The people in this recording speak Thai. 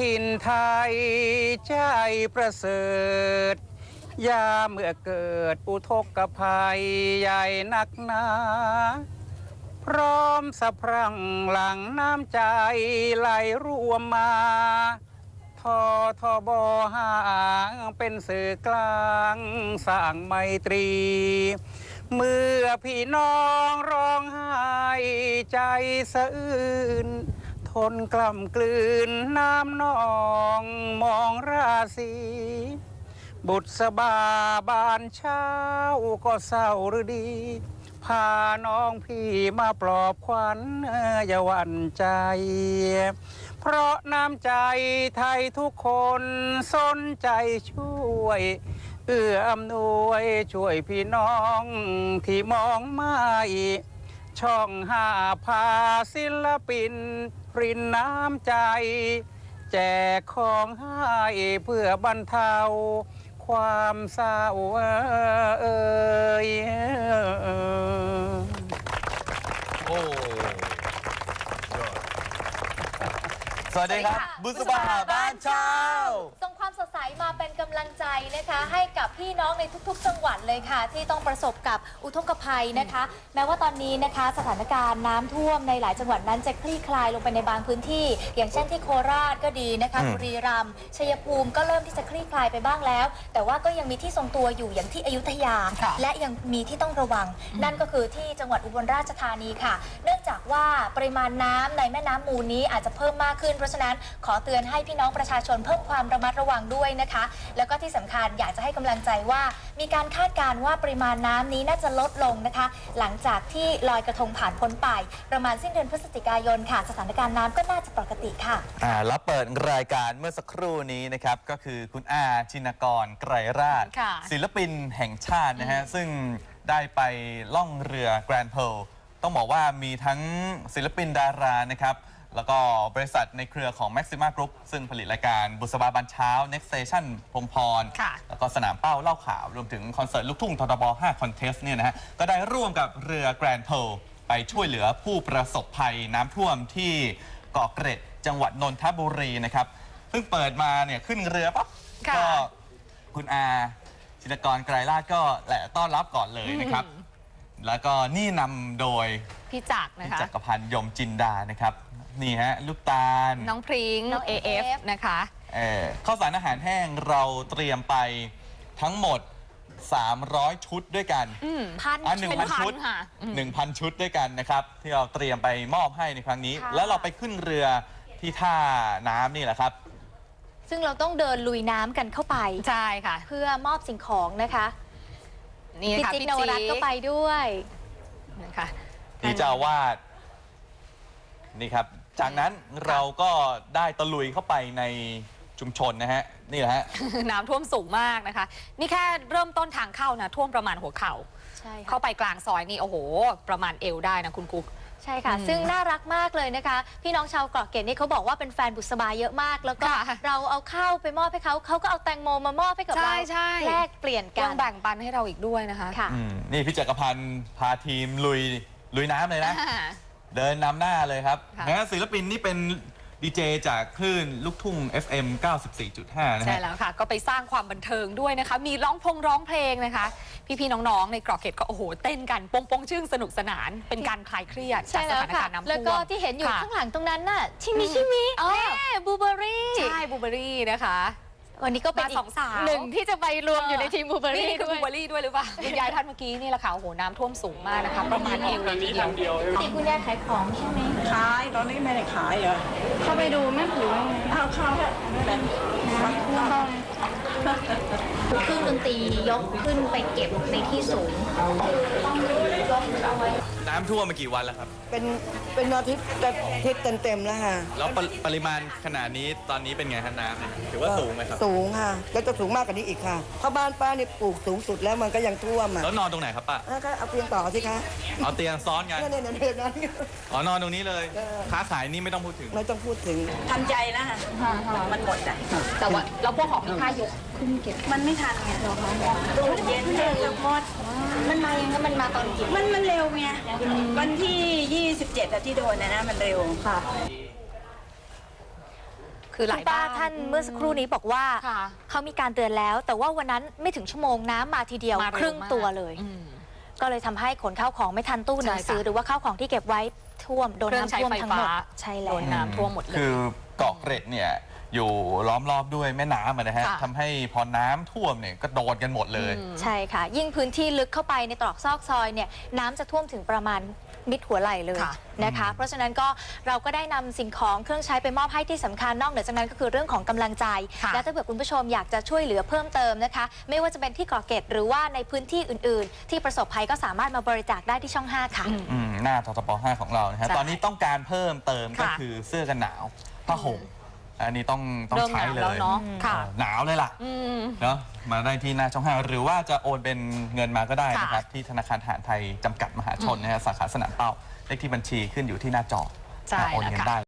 ถิ่นไทยใจประเสริฐ ยาเมื่อเกิดอุทกภัยใหญ่นักหนา พร้อมสะพรั่งหลังน้ำใจไหลรวมมาทอทอบอห่างเป็นสื่อกลางสร้างไมตรี เมื่อพี่น้องร้องไห้ใจสะอื้น ทนกล่ำกลืนน้ำนองมองราศีบุตรสบาบานเช้าก็เศร้าหรือดี พาน้องพี่มาปลอบขวัญอย่าหวั่นใจ เพราะน้ำใจไทยทุกคนสนใจช่วย เอื้ออำนวยช่วยพี่น้องที่มองไม่ ช่องห้าพาศิลปินปรินน้ำใจ แจกของให้เพื่อบรรเทา ความเศร้าเอ่ยโอ้ยอดสวัสดีครับ บุษบาบ้านเช้าส่งควา มสดใสมาเป็นกำลังใจนะคะ ให้กับพี่น้องในทุกๆ จังหวัดเลยค่ะ ที่ต้องประสบกับอุทกภัยนะคะ แม้ว่าตอนนี้นะคะสถานการณ์น้ำท่วมในหลายจังหวัดนั้นจะคลี่คลายลงไปในบางพื้นที่ อย่างเช่นที่โคราชก็ดีนะคะอืม บุรีรัมย์ชัยภูมิก็เริ่มที่จะคลี่คลายไปบ้างแล้ว แต่ว่าก็ยังมีที่ทรงตัวอยู่อย่างที่อยุธยาและยังมีที่ต้องระวัง นั่นก็คือที่จังหวัดอุบลราชธานีค่ะ เนื่องจากว่าปริมาณน้ำในแม่น้ำมูลนี้อาจจะเพิ่มมากขึ้น เพราะฉะนั้นขอเตือนให้พี่น้องประชาชนเพิ่มความระมัดระวังด้วยนะคะ แล้วก็ที่สำคัญอยากจะให้กำลังใจว่า มีการคาดการณ์ว่าปริมาณน้ำนี้น่าจะลดลงนะคะ หลังจากที่ลอยกระทงผ่านพ้นไป ประมาณสิ้นเดือนพฤศจิกายนค่ะ สถานการณ์น้ำก็น่าจะปกติค่ะ อ่าแล้วเปิดรายการเมื่อสักครู่นี้นะครับ ก็คือคุณอาชินกรไกรราช ค่ะ ศิลปินแห่งชาตินะฮะ ซึ่งได้ไปล่องเรือแกรนด์เพลต้องบอกว่ามีทั้งศิลปินดารานะครับ แล้วก็บริษัทในเครือของ Maxima Group ซึ่งผลิตรายการบุษบาบันเช้า Next Station พรหมพร ค่ะ แล้วก็สนามเป้าเล่าข่าว รวมถึงคอนเสิร์ตลูกทุ่งททบ5คอนเทสเนี่ยนะฮะ ก็ได้ร่วมกับเรือแกรนด์เพลไปช่วยเหลือผู้ประสบภัยน้ำท่วมที่เกาะเกร็ดจังหวัดนนทบุรีนะครับเพิ่งเปิดมาเนี่ยขึ้นเรือปั๊บค่ะ ก็คุณอาชินกรไกรราชก็แหละต้อนรับก่อนเลยนะครับ แล้วก็นี่นำโดยพี่จักรพี่นะคะ จักรพันธ์ยมจินดานะครับ นี่ฮะลูกตาลน้องพริ้ง น้อง AF AF นะคะ เอ่อข้าวสารอาหารแห้งเราเตรียมไปทั้งหมด 300 ชุดด้วยกัน อืม พันอะชุด1,000ชุดค่ะอืม1,000ชุดด้วยกันนะครับ ที่เราเตรียมไปมอบให้ในครั้งนี้ ค่ะ แล้วเราไปขึ้นเรือที่ท่าน้ำนี่แหละครับ ซึ่งเราต้องเดินลุยน้ำกันเข้าไป ใช่ค่ะ เพื่อมอบสิ่งของนะคะ นี่พี่ค่ะจิ๊กพี่นวรัตน์ก็ไปด้วยนะคะที่เจ้าอาวาดนี่ครับ จากนั้นเราก็ได้ตะลุยเข้าไปในชุมชนนะฮะ นี่แหละฮะ น้ำท่วมสูงมากนะคะ นี่แค่เริ่มต้นทางเข้านะท่วมประมาณหัวเข่า ใช่เข้าค่ะไปกลางซอยนี่โอ้โห ประมาณเอวได้นะคุณกุ๊ก ใช่ค่ะอืมซึ่งน่ารักมากเลยนะคะ พี่น้องชาวเกาะเกร็ดนี่เขาบอกว่าเป็นแฟนบุษบาเยอะมาก แล้วก็ค่ะเราเอาข้าวไปมอบให้เขาเขาก็เอาแตงโมมามอบให้กับใช่เราใช่ แลกเปลี่ยนกัยันงแบ่งปันให้เราอีกด้วยนะคะค่ะ อืมนี่พี่จักรพันธ์พาทีมลุยลุยน้ำเลยนะ อ่า เดินนำหน้าเลยครับค่ะนะฮะศิลปินนี่เป็น ดีเจจากคลื่นลูกทุ่ง FM 94.5 นะใช่ฮะแล้วค่ะ ก็ไปสร้างความบันเทิงด้วยนะคะ มีร้องพงร้องเพลงนะคะ พี่ๆน้องๆ ในเกราะเกตก็โอ้โหเต้นกันปงปงชื่งสนุกสนาน เป็นการคลายเครียดใช่จากสแล้วถานค่ะการณ์น้ำท่วม แล้วก็ที่เห็นอยู่ค่ะข้างหลังตรงนั้นน่ะชิมิชิมิอ๋อแม่บูเบอรี่ ใช่บูเบอรี่นะคะ วันนี้ก็เป็นมาอีสกองสาว หนึ่งที่จะไปรวมอยู่ในทีมบูเบอนี่รี่คือด้บูวยเบอรี่ด้วยหรือเปล่าคุณยายท่านเมื่อกี้นี่แหละค่ะโอ้โหน้ำท่วมสูงมากนะคะประมาณเอวเลยทีเดียวที่คุณยายขายของใช่ไหมขาย ตอนนี้ไม่ได้ขายเหรอเข้าไปดูแม่ผือเอาเข้าเถอะไม่เป็นไรเครื่องดนตรียกขึ้นไปเก็บในที่สูง น้ำท่วมมากี่วันแล้วครับ เป็นเป็นอาทิตย์อาทิตย์เต็มๆแล้วค่ะแล้วปริปริมาณขนาดนี้ตอนนี้เป็นไงครับน้ำเนี่ยถือว่าสูงไหมครับ สูงค่ะ แล้วจะสูงมากกว่านี้อีกค่ะเพราะบ้านป้านี่ปลูกสูงสุดแล้วมันก็ยังท่วมอะแล้วนอนตรงไหนครับป้าอะก็เอาเตียงต่อสิคะเอาเตียงซ้อนกัน เนี่ยเนี่ยเนี่ยนั้นอ๋อนอนตรงนี้เลย เออ ค้าขายนี่ไม่ต้องพูดถึง ไม่ต้องพูดถึง ทำใจแล้วค่ะมันหมดอะ แต่ว่าแล้วพวกของมีค่ายกขึ้นเก็บมันไม่ทันไงดูเย็นเร็ว หมดมันมายังไงมันมาตอนกี่มันมันเร็วไงวันที่ 27อะที่โดนนะนะมันเร็วค่ะคือคือหลายคุณป้าบ้าน ท่านเมื่อสักครู่นี้บอกว่าค่ะ เขามีการเตือนแล้ว แต่ว่าวันนั้นไม่ถึงชั่วโมงน้ำมาทีเดียวมาเร็วครึ่งมากตัวเลย อืม ก็เลยทำให้ขนข้าวของไม่ทันตู้หนังสือ ใช่ค่ะหรือว่าข้าวของที่เก็บไว้ท่วมโดนเครื่องน้ำใช้ท่วมไฟทั้งหมดฟ้า ใช่โดแล้วนน้ำท่วมหมดเลย คือเกาะเกร็ดเนี่ย อยู่ล้อมรอบด้วยแม่น้ำอะนะฮะค่ะ ทำให้พอน้ำท่วมเนี่ยก็โดนกันหมดเลยอืมใช่ค่ะ ยิ่งพื้นที่ลึกเข้าไปในตรอกซอกซอยเนี่ยน้ำจะท่วมถึงประมาณมิดหัวไหล่เลยค่ะ นะคะ เพราะฉะนั้นก็เราก็ได้นำสิ่งของเครื่องใช้ไปมอบให้ที่สำคัญนอกเหนือจากนั้นก็คือเรื่องของกำลังใจ ค่ะและถ้าเกิดคุณผู้ชมอยากจะช่วยเหลือเพิ่มเติมนะคะ ไม่ว่าจะเป็นที่เกาะเกร็ดหรือว่าในพื้นที่อื่น ๆ ที่ประสบภัยก็สามารถมาบริจาคได้ที่ช่อง 5 ค่ะ อืม อืมหน้าททป 5 ของเรานะฮะ ใช่ตอนนี้ต้องการเพิ่มเติมก็ค่ะ คือเสื้อกันหนาวผ้าห่ม อันนี้ต้องต้องเริ่มหใช้นาวเลแล้วยเนาะค่ะเออหนาวเลยล่ะอืม เนาะมาได้ที่หน้าช่องห้าหรือว่าจะโอนเป็นเงินมาก็ได้นะครับที่ธนาคารทหารไทยจำกัดมหาชนนะฮะสาขาสนามเป้าเลขที่บัญชีขึ้นอยู่ที่หน้าจอใช่โอนแล้วเงินค่ะได้